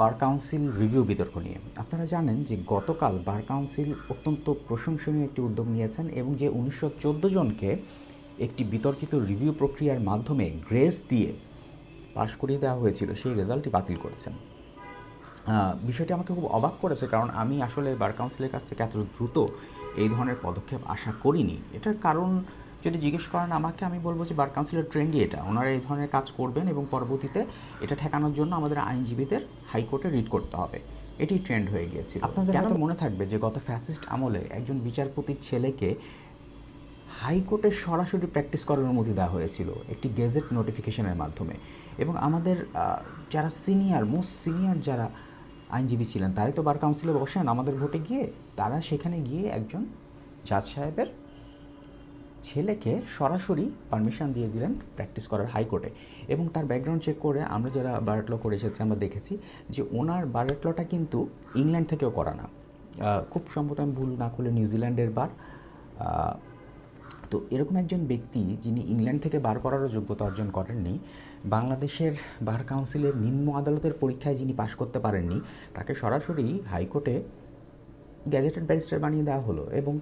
Bar council review বিতর্ক নিয়ে। আপনারা জানেন যে গতকাল বার কাউন্সিল অত্যন্ত প্রশংসনীয় একটি উদ্যোগ নিয়েছেন এবং যে উনিশশো চোদ্দ জনকে একটি বিতর্কিত রিভিউ প্রক্রিয়ার মাধ্যমে গ্রেস দিয়ে পাশ করিয়ে দেওয়া হয়েছিল, সেই রেজাল্টটি বাতিল করেছেন। বিষয়টি আমাকে খুব অবাক করেছে কারণ আমি আসলে বার কাউন্সিলের কাছ থেকে এত দ্রুত এই ধরনের পদক্ষেপ আশা করিনি। এটার কারণ যদি জিজ্ঞেস করেন আমাকে আমি বলব যে বার কাউন্সিলের ট্রেন্ডই এটা। ওনারা এই ধরনের কাজ করবেন এবং পরবর্তীতে এটা ঠেকানোর জন্য আমাদের আইনজীবীদের হাইকোর্টে রিড করতে হবে। এটি ট্রেন্ড হয়ে গিয়েছে আপনাদের কেন মনে থাকবে যে গত ফ্যাসিস্ট আমলে একজন বিচারপতির ছেলেকে হাইকোর্টে সরাসরি প্র্যাকটিস করার অনুমতি দেওয়া হয়েছিল একটি গেজেট নোটিফিকেশনের মাধ্যমে। এবং আমাদের যারা সিনিয়র মোস্ট সিনিয়র যারা আইনজীবী ছিলেন তারাই তো বার কাউন্সিলে বসেন আমাদের ভোটে গিয়ে। তারা সেখানে গিয়ে একজন জাজ সাহেবের ছেলেকে সরাসরি পারমিশন দিয়ে দিলেন প্র্যাকটিস করার হাইকোর্টে। এবং তার ব্যাকগ্রাউন্ড চেক করে আমরা যারা বারেট ল করে এসেছি, আমরা দেখেছি যে ওনার বারেট লটা কিন্তু ইংল্যান্ড থেকেও করা না। খুব সম্ভবত আমি ভুল না করলে নিউজিল্যান্ডের বার। তো এরকম একজন ব্যক্তি যিনি ইংল্যান্ড থেকে বার করারও যোগ্যতা অর্জন করেননি, বাংলাদেশের বার কাউন্সিলের নিম্ন আদালতের পরীক্ষায় যিনি পাশ করতে পারেননি, তাকে সরাসরি হাইকোর্টে গ্যাজেটেড ব্যারিস্টার বানিয়ে দেওয়া হলো। এবং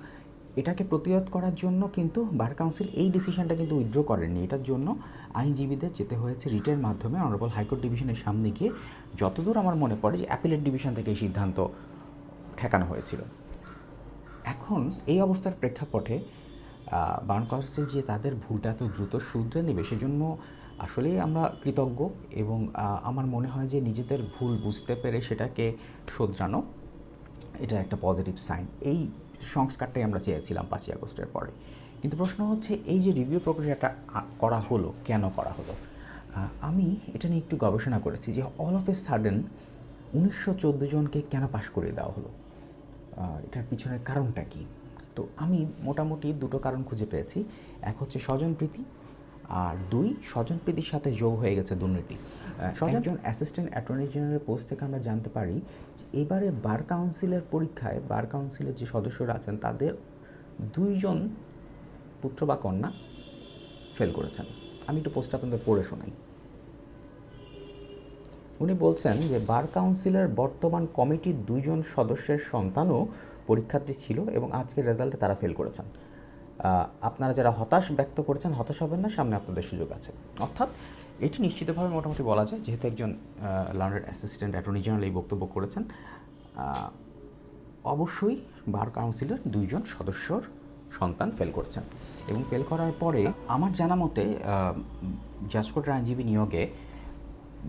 এটাকে প্রতিরোধ করার জন্য কিন্তু বার কাউন্সিল এই ডিসিশনটা কিন্তু উইথড্র করেনি এটার জন্য আইনজীবীদের যেতে হয়েছে রিটের মাধ্যমে অনারেবল হাইকোর্ট ডিভিশনের সামনে গিয়ে যতদূর আমার মনে পড়ে যে অ্যাপিলেট ডিভিশন থেকে এই সিদ্ধান্ত ঠেকানো হয়েছিল। এখন এই অবস্থার প্রেক্ষাপটে বার্ন কাউন্সিল যে তাদের ভুলটা এত দ্রুত শুধরে নেবে সেজন্য আসলেই আমরা কৃতজ্ঞ এবং আমার মনে হয় যে নিজেদের ভুল বুঝতে পেরে সেটাকে শোধরানো, এটা একটা পজিটিভ সাইন এই সংস্কারটাই আমরা চেয়েছিলাম পাঁচই আগস্টের পরে। কিন্তু প্রশ্ন হচ্ছে, এই যে রিভিউ প্রক্রিয়াটা করা হলো, কেন করা হলো? আমি এটা নিয়ে একটু গবেষণা করেছি যে অল অফ এ সাডেন উনিশশো চোদ্দ জনকে কেন পাশ করে দেওয়া হলো? এটার পিছনের কারণটা কি? তো আমি মোটামুটি দুটো কারণ খুঁজে পেয়েছি। এক হচ্ছে স্বজনপ্রীতি আর দুই স্বজনপ্রীতির সাথে যোগ হয়ে গেছে দুর্নীতি। একজন অ্যাসিস্ট্যান্ট অ্যাটর্নি জেনারেল পোস্ট থেকে আমরা জানতে পারি যে এবারে বার কাউন্সিলের পরীক্ষায় বার কাউন্সিলের যে সদস্যরা আছেন তাদের দুইজন পুত্র বা কন্যা ফেল করেছেন। আমি একটু পোস্ট আপনাদের পড়ে শোনাই। উনি বলছেন যে বার কাউন্সিলের বর্তমান কমিটির দুইজন সদস্যের সন্তানও পরীক্ষার্থী ছিল এবং আজকের রেজাল্টে তারা ফেল করেছেন। আপনারা যারা হতাশ ব্যক্ত করেছেন, হতাশ হবেন না, সামনে আপনাদের সুযোগ আছে। অর্থাৎ এটি নিশ্চিতভাবে মোটামুটি বলা যায়, যেহেতু একজন লার্নার অ্যাসিস্ট্যান্ট অ্যাটর্নি জেনারেল এই বক্তব্য করেছেন অবশ্যই বার কাউন্সিলের দুইজন সদস্যর সন্তান ফেল করেছেন। এবং ফেল করার পরে আমার জানা মতে জাজকোর্টের আইনজীবী নিয়োগে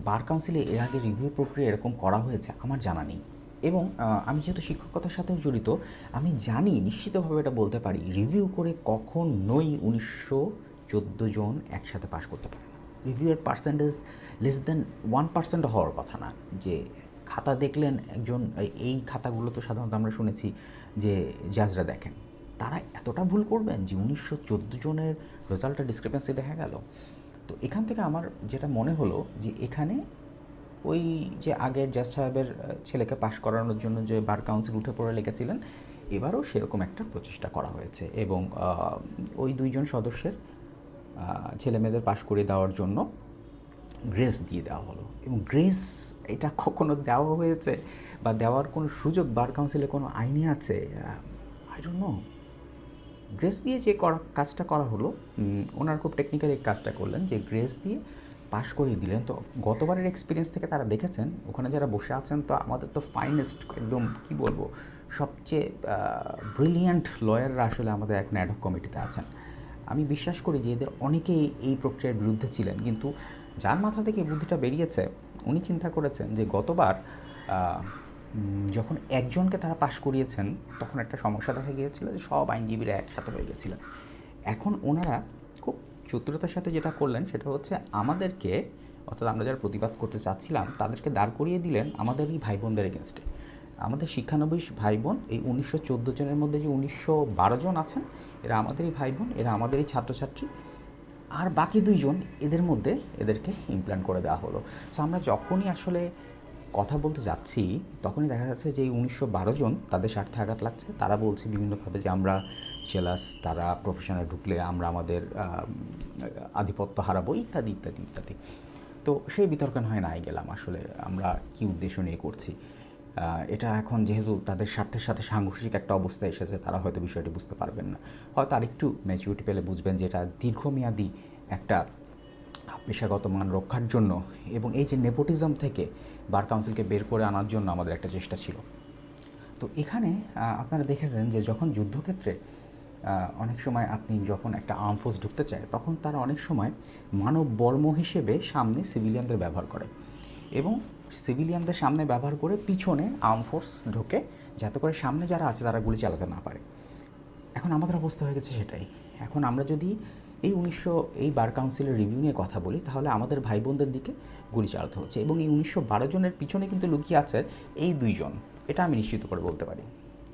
বার কাউন্সিলে এর আগে রিভিউ প্রক্রিয়া এরকম করা হয়েছে, আমার জানা নেই। এবং আমি যেহেতু শিক্ষকতার সাথেও জড়িত, আমি জানি, নিশ্চিতভাবে এটা বলতে পারি রিভিউ করে কখনোই উনিশশো চোদ্দ জন একসাথে পাশ করতে পারে রিভিউয়ের percentage less then one percent হওয়ার কথা না, যে খাতা দেখলেন একজন এই- খাতাগুলো তো সাধারণত আমরা শুনেছি যে জাজরা দেখেন। তারা এতটা ভুল করবেন যে উনিশশো চোদ্দ জনের রেজাল্টের ডিসক্রিপেন্সি দেখা গেল। তো এখান থেকে আমার যেটা মনে হলো যে এখানে ওই যে আগের জাজ সাহেবের ছেলেকে পাশ করানোর জন্য যে বার কাউন্সিল উঠে পড়ে লেগেছিলেন এবারও সেরকম একটা প্রচেষ্টা করা হয়েছে এবং ওই দুইজন সদস্যের আহ, ছেলে মেয়েদের পাশ করে দেওয়ার জন্য গ্রেস দিয়ে দেওয়া হলো এবং গ্রেস এটা কখনো দেওয়া হয়েছে বা দেওয়ার কোনো সুযোগ বার কাউন্সিলে কোনো আইনে আছে? আই ডোন্ট নো গ্রেস দিয়ে যে করা কাজটা করা হলো ওনার খুব টেকনিক্যাল এই কাজটা করলেন যে গ্রেস দিয়ে পাশ করিয়ে দিলেন। তো গতবারের এক্সপিরিয়েন্স থেকে তারা দেখেছেন, ওখানে যারা বসে আছেন, তো আমাদের তো ফাইনেস্ট একদম, কি বলব, সবচেয়ে ব্রিলিয়ান্ট লয়াররা আসলে আমাদের এক ন্যাডক কমিটিতে আছেন। আমি বিশ্বাস করি যে এদের অনেকেই এই প্রক্রিয়ার বিরুদ্ধে ছিলেন, কিন্তু যার মাথা থেকে বুদ্ধিটা বেরিয়েছে, উনি চিন্তা করেছেন যে গতবার যখন একজনকে তারা পাশ করিয়েছেন, তখন একটা সমস্যা দেখা গিয়েছিল যে সব আইনজীবীরা একসাথে হয়ে গেছিলেন। এখন ওনারা চতুরতার সাথে যেটা করলেন সেটা হচ্ছে আমাদেরকে, অর্থাৎ আমরা যারা প্রতিবাদ করতে চাচ্ছিলাম, তাদেরকে দাঁড় করিয়ে দিলেন আমাদের এই ভাই বোনদের এগেনস্টে আমাদের শিক্ষানবিশ ভাই বোন এই উনিশশো চোদ্দ জনের মধ্যে যে উনিশশো বারো জন আছেন, এরা আমাদেরই ভাই বোন এরা আমাদেরই ছাত্রছাত্রী। আর বাকি দুইজন এদের মধ্যে এদেরকে ইমপ্ল্যান্ট করে দেওয়া হলো। সো আমরা যখনই আসলে কথা বলতে যাচ্ছি, তখনই দেখা যাচ্ছে যে এই উনিশশো বারো জন তাদের স্বার্থে আঘাত লাগছে। তারা বলছে বিভিন্নভাবে যে আমরা জেলাস তারা প্রফেশনে ঢুকলে আমরা আমাদের আধিপত্য হারাবো, ইত্যাদি ইত্যাদি ইত্যাদি। তো সেই বিতর্কে হয় নাই গেলাম আসলে আমরা কি উদ্দেশ্য নিয়ে করছি। এটা এখন যেহেতু তাদের স্বার্থের সাথে সাংঘর্ষিক একটা অবস্থা এসেছে, তারা হয়তো বিষয়টি বুঝতে পারবেন না। হয়তো আরেকটু ম্যাচুরিটি পেলে বুঝবেন যে এটা দীর্ঘমেয়াদী একটা পেশাগত মান রক্ষার জন্য এবং এই যে নেপোটিজম থেকে বার কাউন্সিলকে বের করে আনার জন্য আমাদের একটা চেষ্টা ছিল। তো এখানে আপনারা দেখেছেন যে যখন যুদ্ধক্ষেত্রে অনেক সময় আপনি যখন একটা আর্মফোর্স ঢুকতে চায়, তখন তারা অনেক সময় মানব বর্ম হিসেবে সামনে সিভিলিয়ানদের ব্যবহার করে এবং সিভিলিয়ানদের সামনে ব্যবহার করে পিছনে আর্মফোর্স ঢোকে যাতে করে সামনে যারা আছে তারা গুলি চালাতে না পারে। এখন আমাদের অবস্থা হয়ে গেছে সেটাই। এখন আমরা যদি এই উনিশশো, এই বার কাউন্সিলের রিভিউ নিয়ে কথা বলি, তাহলে আমাদের ভাই বোনদের দিকে গুলি চালাতে হচ্ছে এবং এই উনিশশো বারো জনের পিছনে কিন্তু লুকিয়ে আছে এই দুইজন। এটা আমি নিশ্চিত করে বলতে পারি।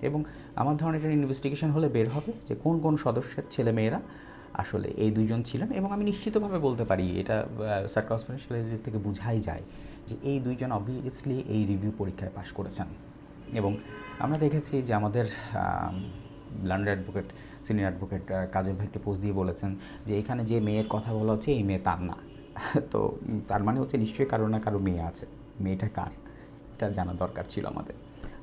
এবং আমার ধারণা এটা ইনভেস্টিগেশন হলে বের হবে যে কোন কোন সদস্যের ছেলে মেয়েরা আসলে এই দুইজন ছিলেন এবং আমি নিশ্চিতভাবে বলতে পারি এটা সার্কসপেন্সিয়াল থেকে বোঝাই যায় যে এই দুইজন অবভিয়াসলি এই রিভিউ পরীক্ষায় পাশ করেছেন। এবং আমরা দেখেছি যে আমাদের London advocate senior advocate Kajal ভাই একটি পোস্ট দিয়ে বলেছেন যে এখানে যে মেয়ের কথা বলা হচ্ছে, এই মেয়ে তার না। তো তার মানে হচ্ছে নিশ্চয়ই কারও না কারও মেয়ে আছে। মেয়েটা কার? এটা জানা দরকার ছিল আমাদের।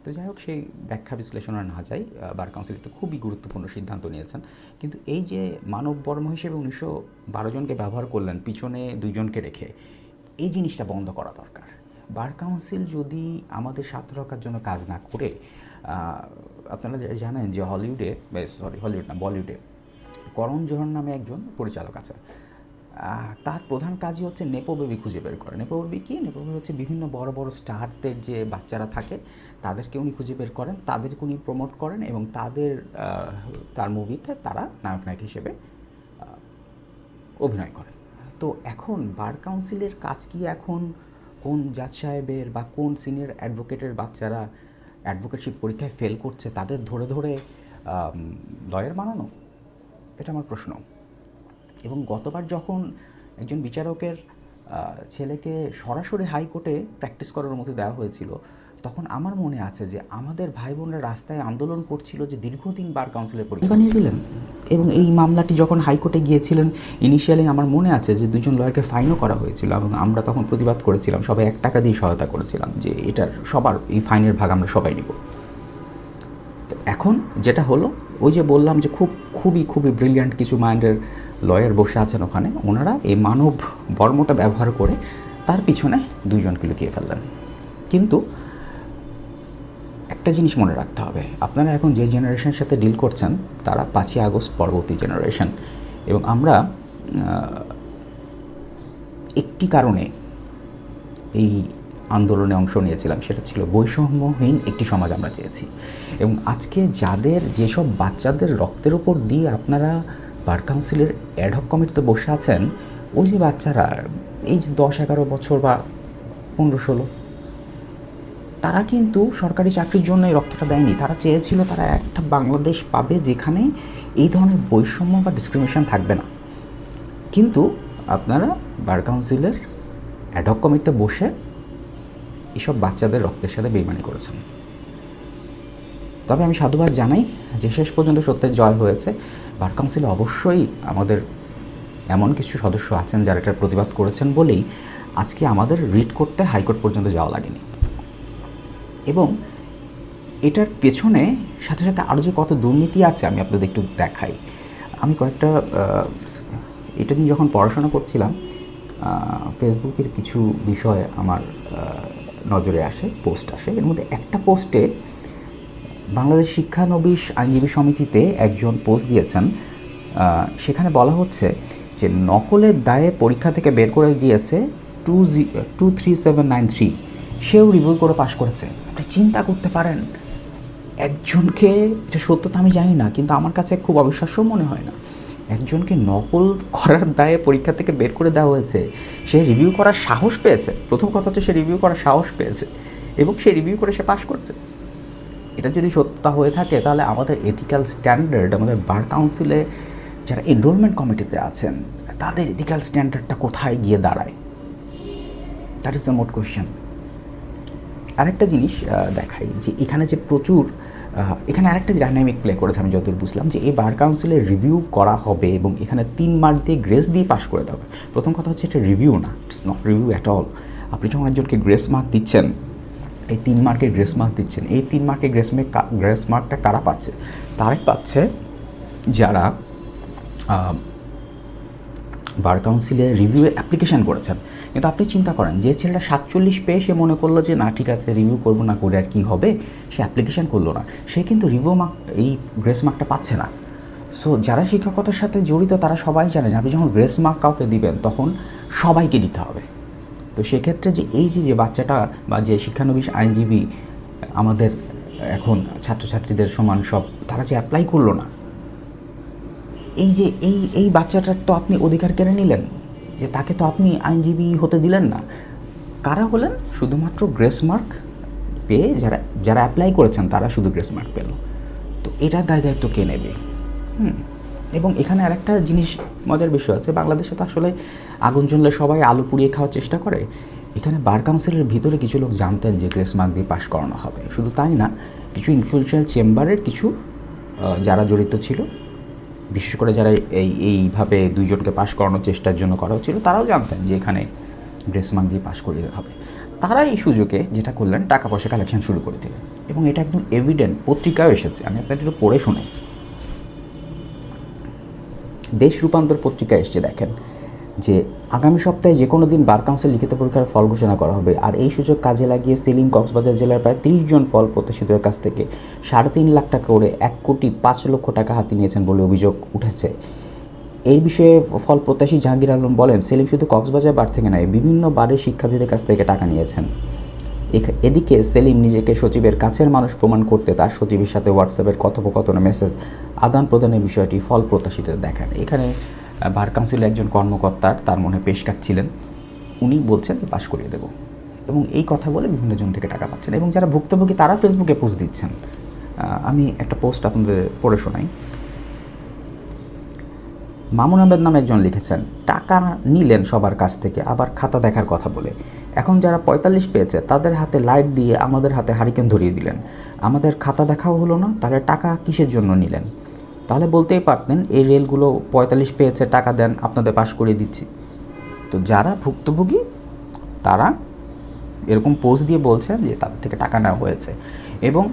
তো যাই হোক, সেই ব্যাখ্যা বিশ্লেষণ না যাই বার কাউন্সিল একটা খুবই গুরুত্বপূর্ণ সিদ্ধান্ত নিয়েছেন। কিন্তু এই যে মানব বর্ম হিসেবে উনিশশো বারো জনকে ব্যবহার করলেন, পিছনে দুইজনকে রেখে, এই জিনিসটা বন্ধ করা দরকার। বার কাউন্সিল যদি আমাদের স্বার্থ রক্ষার জন্য কাজ না করে আপনারা জানেন যে হলিউডে সরি হলিউড না, বলিউডে করণ জোহর নামে একজন পরিচালক আছে তার প্রধান কাজই হচ্ছে নেপো বেবি খুঁজে বের করা। নেপো বেবি কি? নেপো বেবি হচ্ছে বিভিন্ন বড় বড় স্টারদের যে বাচ্চারা থাকে, তাদেরকে উনি খুঁজে বের করেন, তাদেরকে উনি প্রমোট করেন এবং তাদের তার মুভিতে তারা নায়ক নায়ক হিসেবে অভিনয় করেন। তো এখন বার কাউন্সিলের কাজ কি এখন? কোন জাজ সাহেবের বা কোন সিনিয়র অ্যাডভোকেটের বাচ্চারা অ্যাডভোকেটশিপ পরীক্ষায় ফেল করছে, তাদের ধরে ধরে লয়ার বানানো? এটা আমার প্রশ্ন। এবং গতবার যখন একজন বিচারকের ছেলেকে সরাসরি হাইকোর্টে প্র্যাকটিস করার মতো দেওয়া হয়েছিল, তখন আমার মনে আছে যে আমাদের ভাই বোনরা রাস্তায় আন্দোলন করছিল যে দীর্ঘদিন বার কাউন্সিলের পরীক্ষা বানিয়ে দিলেন এবং এই মামলাটি যখন হাইকোর্টে গিয়েছিলেন ইনিশিয়ালি আমার মনে আছে যে দুজন লয়ারকে ফাইনও করা হয়েছিল এবং আমরা তখন প্রতিবাদ করেছিলাম, সবাই এক টাকা দিয়ে সহায়তা করেছিলাম যে এটার সবার, এই ফাইনের ভাগ আমরা সবাই নিব। তো এখন যেটা হলো, ওই যে বললাম যে খুব, খুবই খুবই ব্রিলিয়ান্ট কিছু মাইন্ডের লয়ার বসে আছেন ওখানে। ওনারা এই মানব বর্মটা ব্যবহার করে তার পিছনে দুইজনকে লুকিয়ে ফেললেন। কিন্তু একটা জিনিস মনে রাখতে হবে। আপনারা এখন যে জেনারেশনের সাথে ডিল করছেন, তারা পাঁচই আগস্ট পরবর্তী জেনারেশন এবং আমরা একটি কারণে এই আন্দোলনে অংশ নিয়েছিলাম, সেটা ছিল বৈষম্যহীন একটি সমাজ আমরা চেয়েছি। এবং আজকে যাদের, যেসব বাচ্চাদের রক্তের উপর দিয়ে আপনারা বার কাউন্সিলের অ্যাডহক কমিটিতে বসে আছেন ওই যে বাচ্চারা, এই যে দশ এগারো বছর বা পনেরো ষোলো। তারা কিন্তু সরকারি চাকরির জন্য এই রক্তটা দেয়নি। তারা চেয়েছিল তারা একটা বাংলাদেশ পাবে যেখানে এই ধরনের বৈষম্য বা ডিসক্রিমিনেশন থাকবে না। কিন্তু আপনারা বার কাউন্সিলের অ্যাডহক কমিটিতে বসে এসব বাচ্চাদের রক্তের সাথে বেইমানি করেছেন। তবে আমি সাধুবাদ জানাই যে শেষ পর্যন্ত সত্যের জয় হয়েছে। বার কাউন্সিলে অবশ্যই আমাদের এমন কিছু সদস্য আছেন যারা এটার প্রতিবাদ করেছেন বলেই আজকে আমাদের রিড করতে হাইকোর্ট পর্যন্ত যাওয়া লাগেনি। এবং এটার পেছনে সাথে সাথে আরও যে কত দুর্নীতি আছে আমি আপনাদের একটু দেখাই। আমি কয়েকটা এটা নিয়ে যখন পড়াশোনা করছিলাম ফেসবুকের কিছু বিষয় আমার নজরে আসে, পোস্ট আসে। এর মধ্যে একটা পোস্টে বাংলাদেশ শিক্ষানবিশ আইনজীবী সমিতিতে একজন পোস্ট দিয়েছেন সেখানে বলা হচ্ছে যে নকলের দায়ে পরীক্ষা থেকে বের করে দিয়েছে two G, two three seven nine three. সেও রিভিউ করে পাশ করেছে। আপনি চিন্তা করতে পারেন, একজনকে, এটা সত্যতা আমি জানি না, কিন্তু আমার কাছে খুব অবিশ্বাস্য মনে হয় না। একজনকে নকল করার দায়ে পরীক্ষা থেকে বের করে দেওয়া হয়েছে, সে রিভিউ করার সাহস পেয়েছে। প্রথম কথা হচ্ছে সে রিভিউ করার সাহস পেয়েছে এবং সে রিভিউ করে সে পাশ করেছে। এটা যদি সত্যতা হয়ে থাকে, তাহলে আমাদের এথিক্যাল স্ট্যান্ডার্ড আমাদের বার কাউন্সিলে যারা এনরোলমেন্ট কমিটিতে আছেন, তাদের এথিক্যাল স্ট্যান্ডার্ডটা কোথায় গিয়ে দাঁড়ায়? That is the moot question আরেকটা জিনিস দেখাই যে এখানে যে প্রচুর এখানে আরেকটা ডাইনামিক প্লে করেছে আমি যতদূর বুঝলাম, যে এই বার কাউন্সিলের রিভিউ করা হবে এবং এখানে তিন মার্ক দিয়ে গ্রেস দিয়ে পাশ করে দেবে প্রথম কথা হচ্ছে এটা রিভিউ না it's not review at all আপনি যখন একজনকে গ্রেস মার্ক দিচ্ছেন এই তিন মার্কের গ্রেস মার্ক দিচ্ছেন। এই তিন মার্কের গ্রেস মার্ক গ্রেস মার্কটা কারা পাচ্ছে? তারাই পাচ্ছে যারা বার কাউন্সিলে রিভিউ অ্যাপ্লিকেশান করেছেন। কিন্তু আপনি চিন্তা করেন, যে ছেলেটা সাতচল্লিশ পেয়ে সে মনে করল যে, না, ঠিক আছে, রিভিউ করব না, করে আর কী হবে? সে অ্যাপ্লিকেশান করল না। সে কিন্তু রিভিউ মার্ক, এই গ্রেস মার্কটা পাচ্ছে না। সো, যারা শিক্ষকতার সাথে জড়িত, তারা সবাই জানেন আপনি যখন গ্রেস মার্ক কাউকে দিবেন, তখন সবাইকে দিতে হবে। তো সেক্ষেত্রে যে এই যে যে বাচ্চাটা বা যে শিক্ষানবিশ আইনজীবী আমাদের এখন ছাত্রছাত্রীদের সমান সব, তারা যে অ্যাপ্লাই করল না। এই যে, এই এই বাচ্চাটার তো আপনি অধিকার কেড়ে নিলেন, যে তাকে তো আপনি আইনজীবী হতে দিলেন না। কারা হলেন? শুধুমাত্র গ্রেস মার্ক পেয়ে যারা যারা অ্যাপ্লাই করেছেন, তারা শুধু গ্রেস মার্ক পেল। তো এটার দায় দায়িত্ব কে নেবে? হুম। এবং এখানে আরেকটা জিনিস মজার বিষয় আছে, বাংলাদেশে তো আসলে আগুন জ্বললে সবাই আলু পুড়িয়ে খাওয়ার চেষ্টা করে। এখানে বার কাউন্সিলের ভিতরে কিছু লোক জানতেন যে গ্রেস মার্ক দিয়ে পাশ করানো হবে। শুধু তাই না, কিছু ইনফ্লুয়েন্সিয়াল চেম্বারের কিছু যারা জড়িত ছিল, বিশেষ করে যারা এই, এইভাবে দুইজনকে পাশ করানোর চেষ্টার জন্য করা হচ্ছিল, তারাও জানতেন যে এখানে গ্রেস মার্ক দিয়ে পাশ করিয়ে হবে। তারা এই সুযোগে যেটা করলেন, টাকা পয়সা কালেকশন শুরু করে দিলেন। এবং এটা একদম এভিডেন্ট পত্রিকাও এসেছে। আমি আপনাদের একটু পড়ে শুনে দেশ রূপান্তর পত্রিকা এসছে, দেখেন, যে আগামী সপ্তাহে যে কোনো দিন বার কাউন্সিল লিখিত পরীক্ষার ফল ঘোষণা করা হবে। আর এই সুযোগ কাজে লাগিয়ে সেলিম কক্সবাজার জেলার প্রায় তিরিশ জন ফল প্রত্যাশিতের কাছ থেকে সাড়ে তিন লাখ টাকা করে এক কোটি পাঁচ লক্ষ টাকা হাতে নিয়েছেন বলে অভিযোগ উঠেছে। এই বিষয়ে ফল প্রত্যাশী জাহাঙ্গীর আলম বলেন, সেলিম শুধু কক্সবাজার বার থেকে নয়, বিভিন্ন বারের শিক্ষার্থীদের কাছ থেকে টাকা নিয়েছেন। এদিকে সেলিম নিজেকে সচিবের কাছের মানুষ প্রমাণ করতে তার সচিবের সাথে হোয়াটসঅ্যাপের কথোপকথন মেসেজ আদান প্রদানের বিষয়টি ফল প্রত্যাশিত দেখান। এখানে বার কাউন্সিলের একজন কর্মকর্তার তার মনে পেশ ছিলেন। উনি বলছেন পাশ করিয়ে দেব। এবং এই কথা বলে বিভিন্ন জন থেকে টাকা পাচ্ছেন এবং যারা ভুক্তভোগী তারা ফেসবুকে পোস্ট দিচ্ছেন। আমি একটা পোস্ট আপনাদের পড়ে শোনাই। মামুন আহমেদ নামে একজন লিখেছেন, টাকা নিলেন সবার কাছ থেকে, আবার খাতা দেখার কথা বলে। এখন যারা পঁয়তাল্লিশ পেয়েছে, তাদের হাতে লাইট দিয়ে আমাদের হাতে হারিকেন ধরিয়ে দিলেন। আমাদের খাতা দেখাও হলো না, তাহলে টাকা কিসের জন্য নিলেন? তাহলে বলতেই পারতেন, এই রেলগুলো পঁয়তাল্লিশ পেয়েছে, টাকা দেন, আপনাদের পাশ করিয়ে দিচ্ছি। তো যারা ভুক্তভোগী, তারা এরকম পোস্ট দিয়ে বলছেন যে তাদের থেকে টাকা নেওয়া হয়েছে। এবং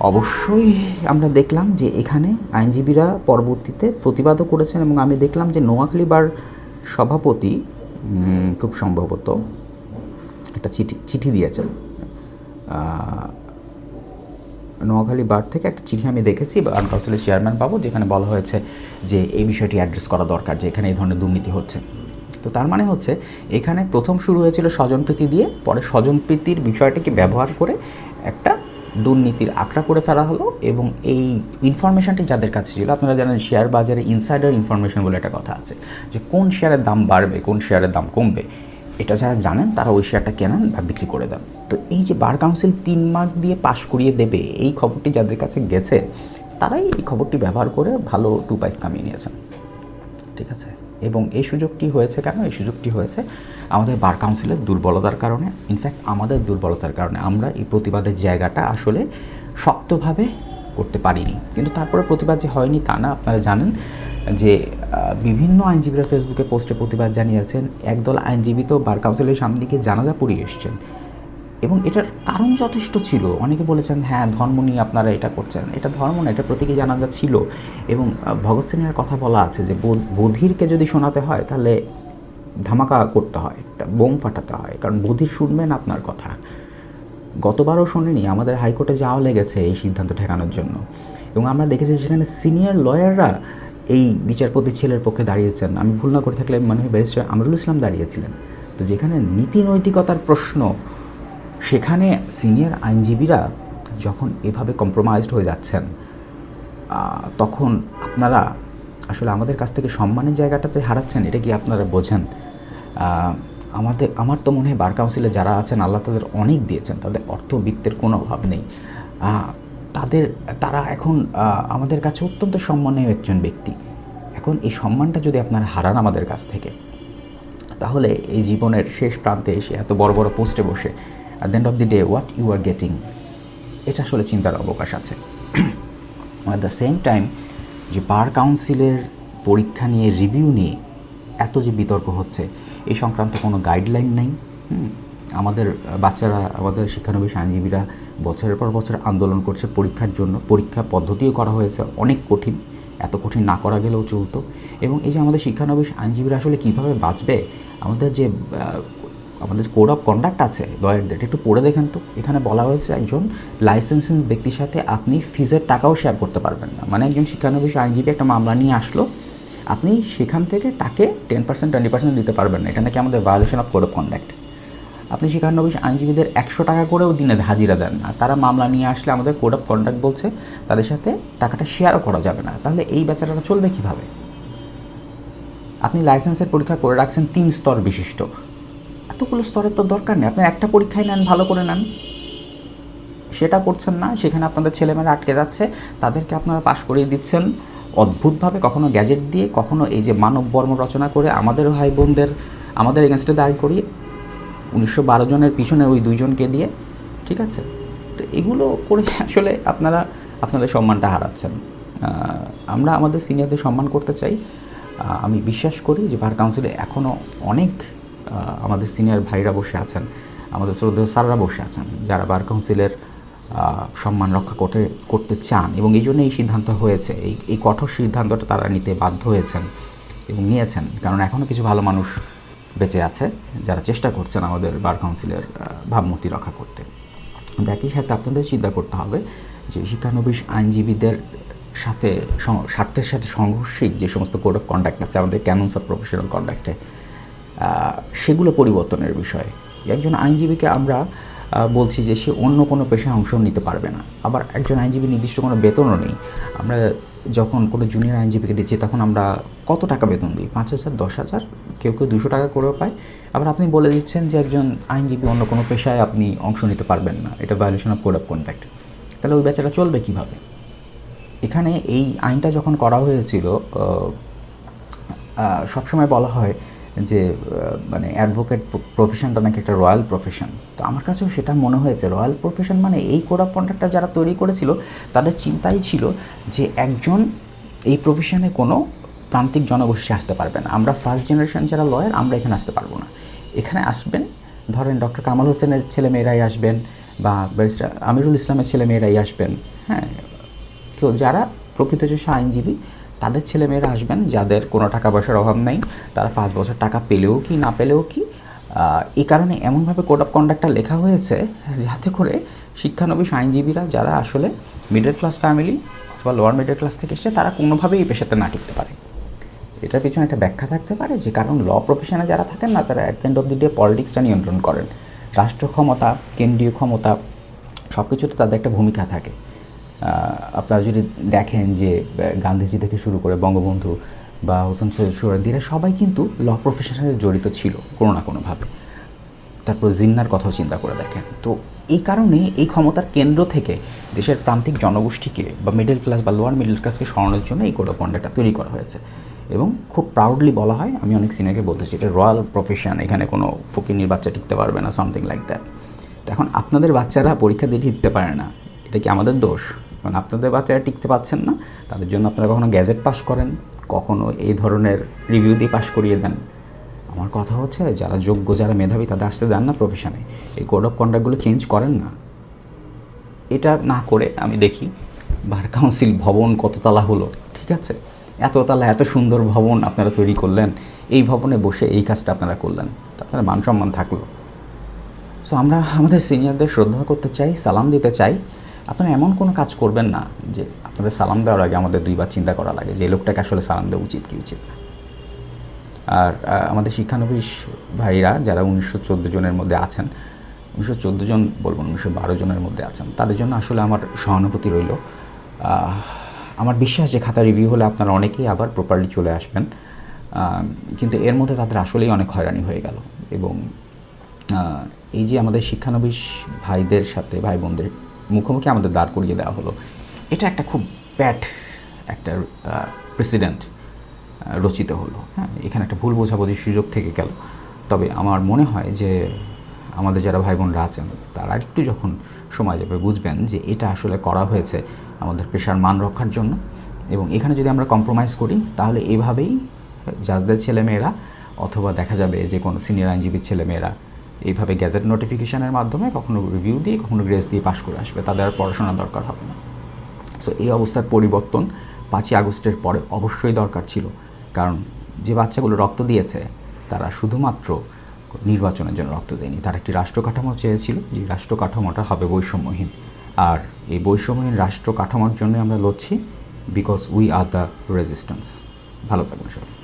অবশ্যই আমরা দেখলাম যে এখানে আইনজীবীরা পরবর্তীতে প্রতিবাদও করেছেন এবং আমি দেখলাম যে নোয়াখালী বার সভাপতি খুব সম্ভবত একটা চিঠি চিঠি দিয়েছেন নোয়াখালী বার থেকে একটা চিঠি আমি দেখেছি বার কাউন্সিলের চেয়ারম্যান পাবো, যেখানে বলা হয়েছে যে এই বিষয়টি অ্যাড্রেস করা দরকার, যে এখানে এই ধরনের দুর্নীতি হচ্ছে। তো তার মানে হচ্ছে, এখানে প্রথম শুরু হয়েছিল স্বজনপ্রীতি দিয়ে, পরে স্বজনপ্রীতির বিষয়টিকে ব্যবহার করে একটা দুর্নীতির আঁকড়া করে ফেলা হলো, এবং এই ইনফরমেশনটি যাদের কাছে ছিল, আপনারা জানেন শেয়ার বাজারে ইনসাইডার ইনফরমেশন বলে একটা কথা আছে, যে কোন শেয়ারের দাম বাড়বে, কোন শেয়ারের দাম কমবে। এটা যারা জানেন, তারা ওই শেয়ারটা কেনেন বা বিক্রি করে দেন। তো এই যে বার কাউন্সিল তিন মার্ক দিয়ে পাশ করিয়ে দেবে, এই খবরটি যাদের কাছে গেছে, তারাই এই খবরটি ব্যবহার করে ভালো টু পাইস কামিয়ে নিয়েছেন। ঠিক আছে? এবং এই সুযোগটি হয়েছে কেন? এই সুযোগটি হয়েছে আমাদের বার কাউন্সিলের দুর্বলতার কারণে। ইনফ্যাক্ট আমাদের দুর্বলতার কারণে। আমরা এই প্রতিবাদের জায়গাটা আসলে শক্তভাবে করতে পারিনি। কিন্তু তারপরে প্রতিবাদ যে হয়নি তা না, আপনারা জানেন। যে বিভিন্ন আইনজীবীরা ফেসবুকে পোস্টে প্রতিবাদ জানিয়েছেন, একদল আইনজীবী তো বার কাউন্সিলের সামনে দিকে জানাজা পড়িয়ে এসছেন। এবং এটার কারণ যথেষ্ট ছিল। অনেকে বলেছেন হ্যাঁ ধর্ম নিয়ে আপনারা এটা করছেন। এটা ধর্ম না, এটা প্রতীকী জানাজা ছিল। এবং ভগৎ সিংয়ের কথা বলা আছে যে বধিরকে যদি শোনাতে হয়, তাহলে ধামাকা করতে হয়, একটা বোম ফাটাতে হয়। কারণ বধির শুনবেন আপনার কথা। গতবারও শোনেনি, আমাদের হাইকোর্টে যাওয়া লেগেছে এই সিদ্ধান্ত ঠেকানোর জন্য। এবং আমরা দেখেছি সেখানে সিনিয়র লয়াররা এই বিচারপতি ছেলের পক্ষে দাঁড়িয়েছেন। আমি ভুল না করে থাকলে মনে হয় ব্যারিস্টার আমরুল ইসলাম দাঁড়িয়েছিলেন। তো যেখানে নীতি নৈতিকতার প্রশ্ন, সেখানে সিনিয়র আইনজীবীরা যখন এভাবে কম্প্রোমাইজড হয়ে যাচ্ছেন তখন আপনারা আসলে আমাদের কাছ থেকে সম্মানের জায়গাটাতে হারাচ্ছেন, এটা কি আপনারা বোঝেন? আমাদের, আমার তো মনে হয় বার কাউন্সিলে যারা আছেন, আল্লাহ তাদের অনেক দিয়েছেন, তাদের অর্থবিত্তের কোনো অভাব নেই। তাদের, তারা এখন আমাদের কাছে অত্যন্ত সম্মানীয় একজন ব্যক্তি। এখন এই সম্মানটা যদি আপনারা হারান আমাদের কাছ থেকে, তাহলে এই জীবনের শেষ প্রান্তে এসে এত বড় বড় পোস্টে বসে at the end of the day what you are getting এটা আসলে চিন্তার অবকাশ আছে। অ্যাট দ্য সেম টাইম যে বার কাউন্সিলের পরীক্ষা নিয়ে রিভিউ নিয়ে এত যে বিতর্ক হচ্ছে এই সংক্রান্ত কোনো গাইডলাইন নেই। আমাদের বাচ্চারা, আমাদের শিক্ষানবিশ আইনজীবীরা বছরের পর বছর আন্দোলন করছে, পরীক্ষার জন্য পরীক্ষা পদ্ধতিও করা হয়েছে, অনেক কঠিন, এত কঠিন না করা গেলেও চলতো। এবং এই যে আমাদের শিক্ষানবিশ আইনজীবীরা আসলে কীভাবে বাঁচবে, আমাদের যে আমাদের কোড অফ কন্ডাক্ট আছে লয়ারদের একটু পড়ে দেখেন তো। এখানে বলা হয়েছে একজন লাইসেন্সিং ব্যক্তির সাথে আপনি ফিজের টাকাও শেয়ার করতে পারবেন না। মানে একজন শিক্ষানবিশ আইনজীবী একটা মামলা নিয়ে আসলো, আপনি সেখান থেকে তাকে টেন পার্সেন্ট টোয়েন্টি পার্সেন্ট দিতে পারবেন না। এটা নাকি আমাদের violation of code of conduct আপনি শিক্ষানবিশ আইনজীবীদের একশো টাকা করেও দিনে হাজিরা দেন না। তারা মামলা নিয়ে আসলে আমাদের কোড অফ কন্ডাক্ট বলছে, তাদের সাথে টাকাটা শেয়ারও করা যাবে না। তাহলে এই বেচারাটা চলবে কীভাবে? আপনি লাইসেন্সের পরীক্ষা করে রাখছেন তিন স্তর বিশিষ্ট। এতগুলো স্তরের তো দরকার নেই। আপনি একটা পরীক্ষায় নেন, ভালো করে নেন। সেটা করছেন না, সেখানে আপনাদের ছেলেমেয়েরা আটকে যাচ্ছে, তাদেরকে আপনারা পাশ করিয়ে দিচ্ছেন। অদ্ভুতভাবে কখনো গ্যাজেট দিয়ে, কখনো এই যে মানব বর্ম রচনা করে আমাদের ভাই বোনদের আমাদের এগেনস্টে দাঁড় করিয়ে উনিশশো বারো জনের পিছনে ওই দুইজনকে দিয়ে, ঠিক আছে? তো এগুলো করে আসলে আপনারা, আপনাদের সম্মানটা হারাচ্ছেন। আমরা আমাদের সিনিয়রদের সম্মান করতে চাই। আমি বিশ্বাস করি যে বার কাউন্সিলে এখনও অনেক আমাদের সিনিয়র ভাইরা বসে আছেন, আমাদের শ্রদ্ধেয় স্যাররা বসে আছেন, যারা বার কাউন্সিলের সম্মান রক্ষা করতে করতে চান এবং এই জন্য এই সিদ্ধান্ত হয়েছে। এই এই কঠোর সিদ্ধান্তটা তারা নিতে বাধ্য হয়েছেন এবং নিয়েছেন, কারণ এখনও কিছু ভালো মানুষ বেঁচে আছে, যারা চেষ্টা করছেন আমাদের বার কাউন্সিলের ভাবমূর্তি রক্ষা করতে। একই সাথে আপনাদের চিন্তা করতে হবে যে শিক্ষানবিশ আইনজীবীদের সাথে স্বার্থের সাথে সংঘর্ষিক যে সমস্ত কোড অফ কন্ডাক্ট আছে, আমাদের ক্যানন্স অফ প্রফেশনাল কন্ডাক্টে সেগুলো পরিবর্তনের বিষয়। একজন আইনজীবীকে আমরা বলছি যে সে অন্য কোনো পেশায় অংশ নিতে পারবে না। আবার একজন আইনজীবী নির্দিষ্ট কোনো বেতনও নেই। আমরা যখন কোনো জুনিয়র আইনজীবীকে দিচ্ছি, তখন আমরা কত টাকা বেতন দিই? পাঁচ হাজার, দশ হাজার? কেউ কেউ দুশো টাকা করেও পায়। আবার আপনি বলে দিচ্ছেন যে একজন আইনজীবী অন্য কোনো পেশায় আপনি অংশ নিতে পারবেন না। এটা violation of code of contact তাহলে ওই বেচারা চলবে কীভাবে? এখানে এই আইনটা যখন করা হয়েছিল সবসময় বলা হয় যে মানে অ্যাডভোকেট প্রফেশনটা নাকি একটা রয়্যাল প্রফেশন তো আমার কাছেও সেটা মনে হয়েছে। রয়্যাল প্রফেশন মানে এই অফ কন্ট্রাক্টটা যারা তৈরি করেছিল, তাদের চিন্তাই ছিল যে একজন এই প্রফেশনে কোনো প্রান্তিক জনগোষ্ঠী আসতে পারবে না। আমরা ফার্স্ট জেনারেশন যারা লয়ার আমরা এখানে আসতে পারব না। এখানে আসবেন, ধরেন ডক্টর কামাল হোসেনের ছেলে মেয়েরাই আসবেন বা ব্যারিস্টার আমিরুল ইসলামের ছেলে মেয়েরাই আসবেন হ্যাঁ। তো যারা প্রকৃত যে আইনজীবী তাদের ছেলেমেয়েরা আসবেন, যাদের কোনো টাকা পয়সার অভাব নেই, তারা পাঁচ বছর টাকা পেলেও কি, না পেলেও কি এই কারণে এমনভাবে কোড অফ কন্ডাক্টটা লেখা হয়েছে যাতে করে শিক্ষানবিশ আইনজীবীরা যারা আসলে মিডল ক্লাস ফ্যামিলি অথবা লোয়ার মিডল ক্লাস থেকে এসছে, তারা কোনোভাবেই এই পেশাতে না টিকতে পারে। এটার পিছনে একটা ব্যাখ্যা থাকতে পারে যে কারণ ল প্রফেশনে যারা থাকেন না, তারা at end of the day পলিটিক্সটা নিয়ন্ত্রণ করেন। রাষ্ট্র ক্ষমতা, কেন্দ্রীয় ক্ষমতা সব কিছুতে তাদের একটা ভূমিকা থাকে। আপনারা যদি দেখেন যে গান্ধীজি থেকে শুরু করে বঙ্গবন্ধু বা হোসেন সৈয়দ সোহরাদ্দিরা সবাই কিন্তু ল প্রফেশনের সাথে জড়িত ছিল, কোনো না কোনোভাবে। তারপর জিন্নার কথাও চিন্তা করে দেখেন। তো এই কারণে এই ক্ষমতার কেন্দ্র থেকে দেশের প্রান্তিক জনগোষ্ঠীকে বা মিডল ক্লাস বা লোয়ার মিডল ক্লাসকে সরানোর জন্য এই কোড অফ তৈরি করা হয়েছে। এবং খুব প্রাউডলি বলা হয়, আমি অনেক সিনিয়রকে বলতেছি এটা রয়্যাল প্রফেশন এখানে কোনো ফকিনির বাচ্চা টিকতে পারবে না সামথিং লাইক দ্যাট এখন আপনাদের বাচ্চারা পরীক্ষা দিয়ে টিকতে পারে না, এটা কি আমাদের দোষ? কারণ আপনাদের বাচ্চারা টিকতে পাচ্ছেন না। তাদের জন্য আপনারা কখনো গ্যাজেট পাস করেন? কখনো এই ধরনের রিভিউ দিয়ে পাস করিয়ে দেন? আমার কথা হচ্ছে, যারা যোগ্য, যারা মেধাবী, তাদের আসতে দেন না প্রফেশনে এই কোড অফ কন্ডাক্টগুলো চেঞ্জ করেন না। এটা না করে আমি দেখি, বার কাউন্সিল ভবন কততলা হলো, ঠিক আছে? এততলা এত সুন্দর ভবন আপনারা তৈরি করলেন, এই ভবনে বসে এই কাজটা আপনারা করলেন আপনারা মান সম্মান থাকল। সো আমরা আমাদের সিনিয়রদের শ্রদ্ধা করতে চাই, সালাম দিতে চাই আপনারা এমন কোনো কাজ করবেন না যে আপনাদের সালাম দেওয়ার আগে আমাদের দুইবার চিন্তা করা লাগে যে লোকটাকে আসলে সালাম দেওয়া উচিত কি উচিত আর আমাদের শিক্ষানবিশ ভাইরা যারা উনিশশো চোদ্দ জনের মধ্যে আছেন, উনিশশো চোদ্দ জন বলব উনিশশো বারো জনের মধ্যে আছেন, তাদের জন্য আসলে আমার সহানুভূতি রইল। আমার বিশ্বাস যে খাতা রিভিউ হলে আপনারা অনেকেই আবার প্রপারলি চলে আসবেন। কিন্তু এর মধ্যে তাদের আসলেই অনেক হয়রানি হয়ে গেল। এবং এই যে আমাদের শিক্ষানবিশ ভাইদের সাথে, ভাই বোনদের মুখোমুখি আমাদের দাঁড় করিয়ে দেওয়া হলো। এটা একটা খুব ব্যাড একটা প্রেসিডেন্ট রচিত হলো। হ্যাঁ এখানে একটা ভুল বোঝাবুঝির সুযোগ থেকে গেল। তবে আমার মনে হয় যে আমাদের যারা ভাই বোনরা আছেন, তারা একটু যখন সময় যাবে বুঝবেন যে এটা আসলে করা হয়েছে আমাদের পেশার মান রক্ষার জন্য। এবং এখানে যদি আমরা কম্প্রোমাইজ করি, তাহলে এভাবেই জাজদের ছেলেমেয়েরা, অথবা দেখা যাবে যে কোনো সিনিয়র আইনজীবীর ছেলেমেয়েরা এইভাবে গ্যাজেট নোটিফিকেশনের মাধ্যমে কখনো রিভিউ দিয়ে, কখনো গ্রেস দিয়ে পাশ করে আসবে। তাদের আর পড়াশোনা দরকার হবে না। সো এই অবস্থার পরিবর্তন পাঁচই আগস্টের পরে অবশ্যই দরকার ছিল। কারণ যে বাচ্চাগুলো রক্ত দিয়েছে, তারা শুধুমাত্র নির্বাচনের জন্য রক্ত দেয়নি। তারা একটি রাষ্ট্র কাঠামো চেয়েছিল, যে রাষ্ট্র কাঠামোটা হবে বৈষম্যহীন। আর এই বৈষম্যহীন রাষ্ট্র কাঠামোর জন্য আমরা লড়ছি because we are the resistance ভালো থাকবেন সবাই।